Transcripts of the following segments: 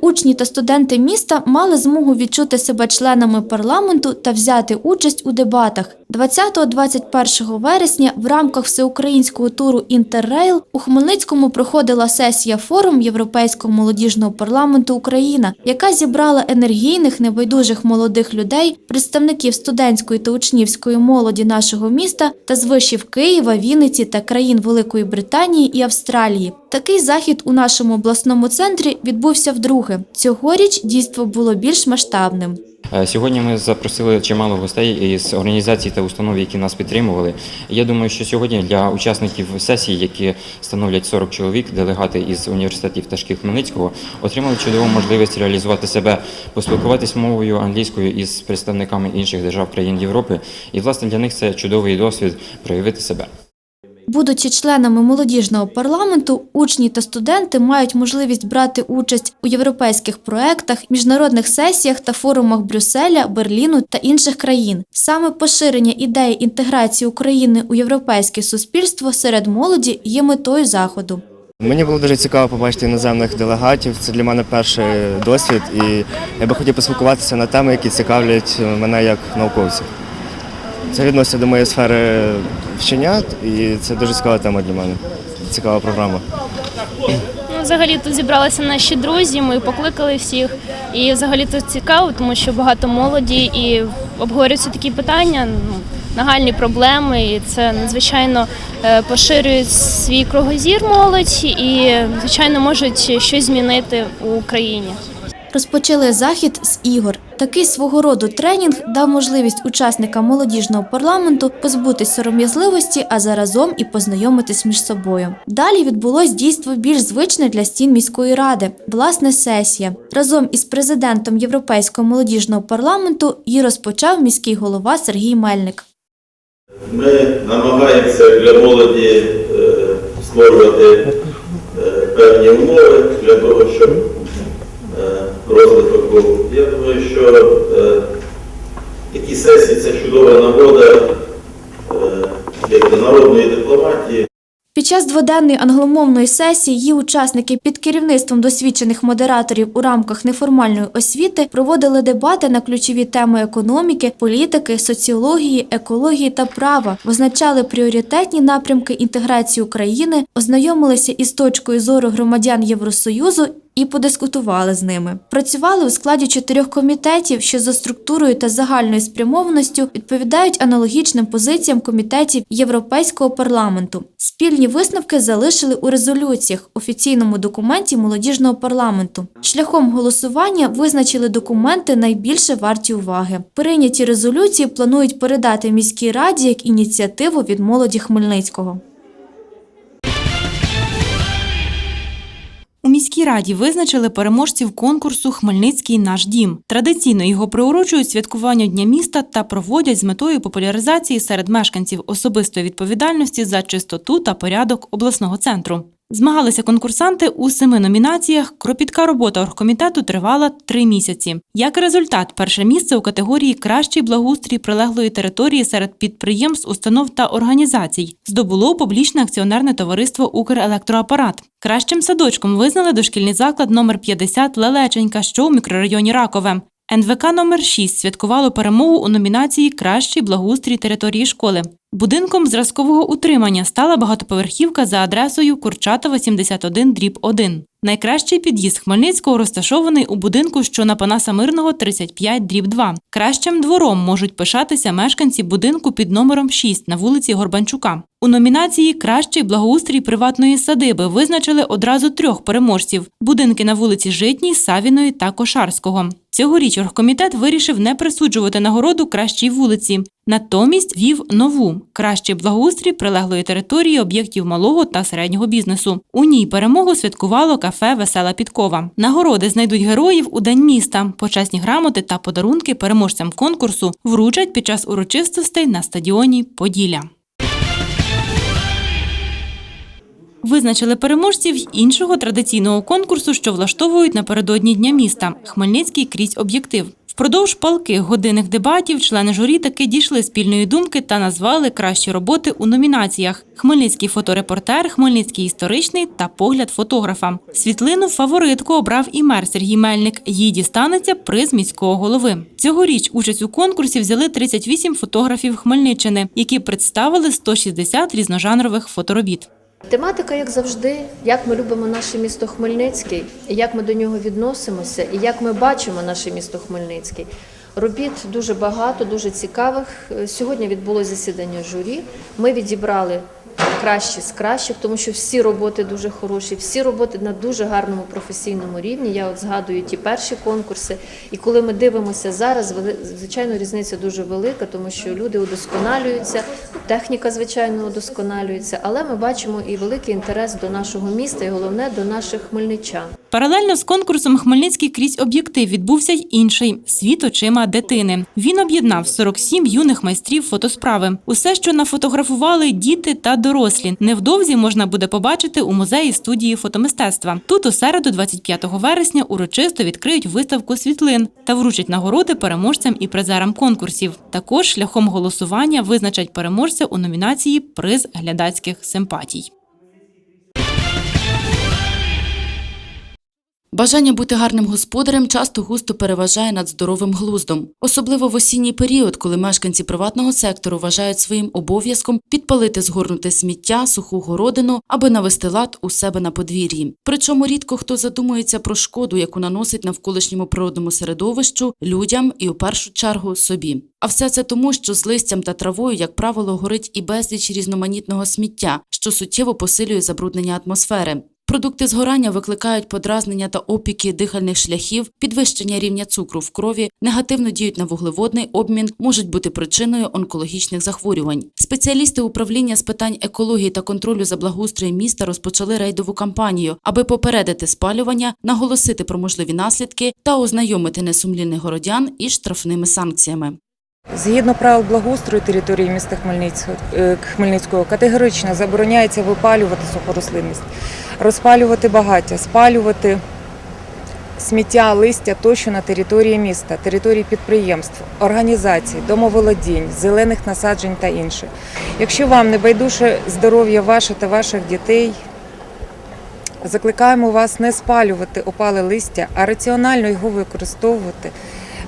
Учні та студенти міста мали змогу відчути себе членами парламенту та взяти участь у дебатах. 20-21 вересня в рамках всеукраїнського туру Інтеррейл у Хмельницькому проходила сесія форум Європейського молодіжного парламенту Україна, яка зібрала енергійних небайдужих молодих людей, представників студентської та учнівської молоді нашого міста та з вишів Києва, Вінниці та країн Великої Британії і Австралії. Такий захід у нашому обласному центрі відбувся вдруге. Цьогоріч дійство було більш масштабним. Е, Сьогодні ми запросили чимало гостей із організацій та установ, які нас підтримували. Я думаю, що сьогодні для учасників сесії, які становлять 40 чоловік, делегати із університетів та Хмельницького, отримали чудову можливість реалізувати себе, поспілкуватись мовою англійською із представниками інших держав країн Європи. І власне для них це чудовий досвід проявити себе. Будучи членами молодіжного парламенту, учні та студенти мають можливість брати участь у європейських проектах, міжнародних сесіях та форумах Брюсселя, Берліну та інших країн. Саме поширення ідеї інтеграції України у європейське суспільство серед молоді є метою заходу. Мені було дуже цікаво побачити іноземних делегатів. Це для мене перший досвід, і я би хотів поспілкуватися на теми, які цікавлять мене як науковця. Це відноситься до моєї сфери вчення, і це дуже цікава тема для мене. Цікава програма. Ну, взагалі тут зібралися наші друзі, ми покликали всіх. І взагалі тут цікаво, тому що багато молоді і обговорюються такі питання, ну, нагальні проблеми. І це надзвичайно е, поширює свій кругозір молодь і, звичайно, можуть щось змінити у Україні. Розпочали захід з ігор. Такий свого роду тренінг дав можливість учасникам молодіжного парламенту позбутись сором'язливості, а заразом і познайомитись між собою. Далі відбулось дійство більш звичне для стін міської ради власне сесія. Разом із президентом Європейського молодіжного парламенту її розпочав міський голова Сергій Мельник. Ми намагаємося для молоді е, створювати е, певні умови для того, щоб розвиток був. Я думаю, що е, такі сесії це чудова нагода е, для народної дипломатії. Під час дводенної англомовної сесії її учасники під керівництвом досвідчених модераторів у рамках неформальної освіти проводили дебати на ключові теми економіки, політики, соціології, екології та права, визначали пріоритетні напрямки інтеграції України, ознайомилися із точкою зору громадян Євросоюзу і подискутували з ними. Працювали у складі чотирьох комітетів, що за структурою та загальною спрямованістю відповідають аналогічним позиціям комітетів Європейського парламенту. Спільні висновки залишили у резолюціях офіційному документі молодіжного парламенту. Шляхом голосування визначили документи найбільше варті уваги. Прийняті резолюції планують передати міській раді як ініціативу від молоді Хмельницького. У міській раді визначили переможців конкурсу Хмельницький наш дім. Традиційно його приурочують святкуванню Дня міста та проводять з метою популяризації серед мешканців особистої відповідальності за чистоту та порядок обласного центру. Змагалися конкурсанти у семи номінаціях. Кропітка робота оргкомітету тривала три місяці. Як результат, перше місце у категорії Кращий благоустрій прилеглої території серед підприємств, установ та організацій здобуло публічне акціонерне товариство Укрелектроапарат. Кращим садочком визнали дошкільний заклад номер 50 Лелеченька, що у мікрорайоні Ракове. НВК номер 6 святкувало перемогу у номінації Кращий благоустрій території школи. Будинком зразкового утримання стала багатоповерхівка за адресою Курчатова 71 дріб 1. Найкращий під'їзд Хмельницького розташований у будинку, що на Панаса Мирного 35 дріб 2. Кращим двором можуть пишатися мешканці будинку під номером 6 на вулиці Горбанчука. У номінації Кращий благоустрій приватної садиби визначили одразу трьох переможців: будинки на вулиці Житній, Савіної та Кошарського. Цьогоріч оргкомітет вирішив не присуджувати нагороду кращій вулиці. Натомість вів нову кращий благоустрій прилеглої території об'єктів малого та середнього бізнесу. У ній перемогу святкувало кафе Весела Підкова. Нагороди знайдуть героїв у день міста. Почесні грамоти та подарунки переможцям конкурсу вручать під час урочистостей на стадіоні Поділля. Визначили переможців іншого традиційного конкурсу, що влаштовують напередодні Дня міста Хмельницький крізь об'єктив. Впродовж палких годинних дебатів члени журі таки дійшли спільної думки та назвали кращі роботи у номінаціях: Хмельницький фоторепортер, Хмельницький історичний та погляд фотографа. Світлину фаворитку обрав і мер Сергій Мельник. Їй дістанеться приз міського голови. Цьогоріч участь у конкурсі взяли 38 фотографів Хмельниччини, які представили 160 різножанрових фоторобіт. Тематика, як завжди, як ми любимо наше місто Хмельницький, і як ми до нього відносимося, і як ми бачимо наше місто Хмельницький. Робіт дуже багато, дуже цікавих. Е, Сьогодні відбулося засідання журі. Ми відібрали кращі з кращих, тому що всі роботи дуже хороші, всі роботи на дуже гарному професійному рівні. Я от згадую ті перші конкурси. І коли ми дивимося зараз, звичайно, різниця дуже велика, тому що люди удосконалюються, техніка, звичайно, удосконалюється, але ми бачимо і великий інтерес до нашого міста, і головне до наших хмельничан. Паралельно з конкурсом Хмельницький крізь об'єктив відбувся й інший світ очима дитини. Він об'єднав 47 юних майстрів фотосправи. Усе, що нафотографували діти та дорослі. Невдовзі можна буде побачити у музеї студії фотомистецтва. Тут у середу, 25 вересня, урочисто відкриють виставку світлин та вручать нагороди переможцям і призерам конкурсів. Також шляхом голосування визначать переможця у номінації Приз глядацьких симпатій. Бажання бути гарним господарем часто густо переважає над здоровим глуздом, особливо в осінній період, коли мешканці приватного сектору вважають своїм обов'язком підпалити згорнуте сміття, суху городину, аби навести лад у себе на подвір'ї. Причому рідко хто задумується про шкоду, яку наносить навколишньому природному середовищу, людям і у першу чергу собі. А все це тому, що з листям та травою, як правило, горить і безліч різноманітного сміття, що суттєво посилює забруднення атмосфери. Продукти згорання викликають подразнення та опіки дихальних шляхів, підвищення рівня цукру в крові, негативно діють на вуглеводний обмін, можуть бути причиною онкологічних захворювань. Спеціалісти управління з питань екології та контролю за благоустроєм міста розпочали рейдову кампанію, аби попередити спалювання, наголосити про можливі наслідки та ознайомити несумлінних городян із штрафними санкціями. Згідно правил благоустрою території міста Хмельницького, е, Хмельницького категорично забороняється випалювати сухорослинність, розпалювати багаття, спалювати сміття, листя тощо на території міста, території підприємств, організацій, домоволодінь, зелених насаджень та інше. Якщо вам не байдуже здоров'я ваше та ваших дітей, закликаємо вас не спалювати опале листя, а раціонально його використовувати,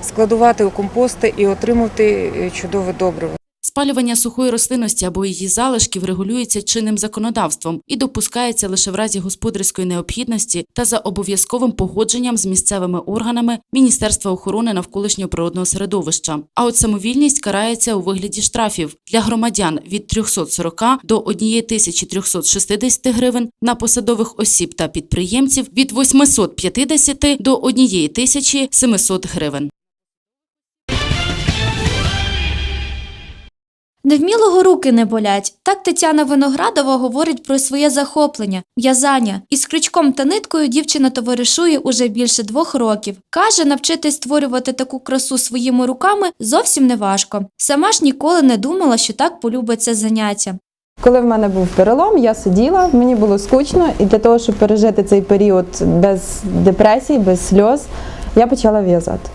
складувати у компости і отримувати е, чудове добриво. Спалювання сухої рослинності або її залишків регулюється чинним законодавством і допускається лише в разі господарської необхідності та за обов'язковим погодженням з місцевими органами Міністерства охорони навколишнього природного середовища. А от самовільність карається у вигляді штрафів для громадян від 340 до 1360 гривень, на посадових осіб та підприємців від 850 до 1700 гривень. Невмілого руки не болять. Так Тетяна Виноградова говорить про своє захоплення в'язання. Із крючком та ниткою дівчина товаришує уже більше двох років. Каже, навчитись створювати таку красу своїми руками зовсім не важко. Сама ж ніколи не думала, що так полюбить це заняття. Коли в мене був перелом, я сиділа, мені було скучно, і для того, щоб пережити цей період без депресії, без сльоз, я почала в'язати.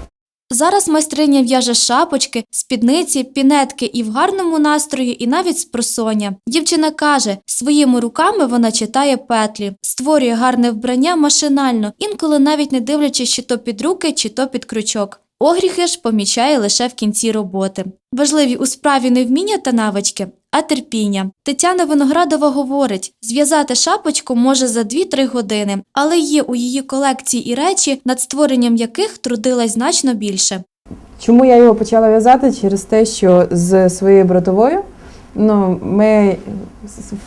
Зараз майстриня в'яже шапочки, спідниці, пінетки і в гарному настрої, і навіть спросоння. Дівчина каже, своїми руками вона читає петлі, створює гарне вбрання машинально, інколи навіть не дивлячись, чи то під руки, чи то під крючок. Огріхи ж помічає лише в кінці роботи. Важливі у справі не вміння та навички, а терпіння. Тетяна Виноградова говорить, зв'язати шапочку може за 2-3 години, але є у її колекції і речі, над створенням яких трудилась значно більше. Чому я його почала в'язати? Через те, що з своєю братовою ну, ми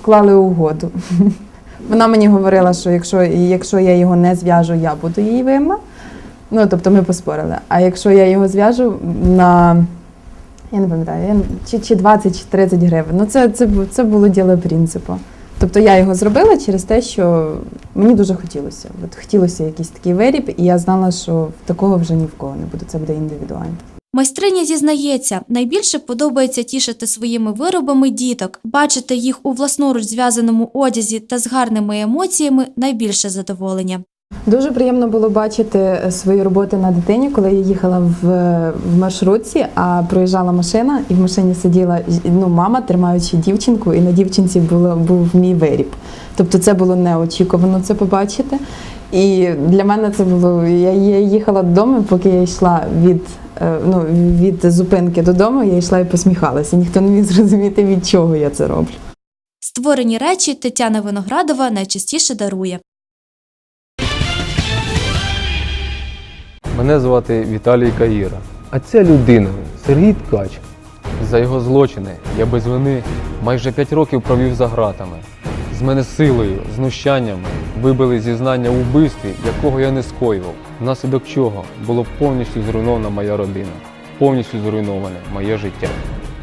вклали угоду. Вона мені говорила, що якщо, якщо я його не зв'яжу, я буду її винна. Ну, тобто ми поспорили. А якщо я його зв'яжу на я не пам'ятаю, чи, чи 20, чи 30 гривень. Ну, це, це, бу- це було діло принципу. Тобто я його зробила через те, що мені дуже хотілося. От хотілося якийсь такий виріб, і я знала, що такого вже ні в кого не буде. Це буде індивідуально. Майстриня зізнається, найбільше подобається тішити своїми виробами діток, бачити їх у власноруч зв'язаному одязі та з гарними емоціями найбільше задоволення. Дуже приємно було бачити е, свої роботи на дитині, коли я їхала в, в маршрутці, а проїжджала машина, і в машині сиділа ну, мама, тримаючи дівчинку, і на дівчинці було, був мій виріб. Тобто це було неочікувано це побачити. І для мене це було. Я, я їхала додому, поки я йшла від, е, ну, від зупинки додому, я йшла і посміхалася. Ніхто не міг зрозуміти, від чого я це роблю. Створені речі Тетяна Виноградова найчастіше дарує. Мене звати Віталій Каїра. А ця людина Сергій Ткач. За його злочини я без вини майже 5 років провів за ґратами. З мене силою, знущаннями вибили зізнання у вбивстві, якого я не скоював, внаслідок чого було повністю зруйнована моя родина, повністю зруйноване моє життя.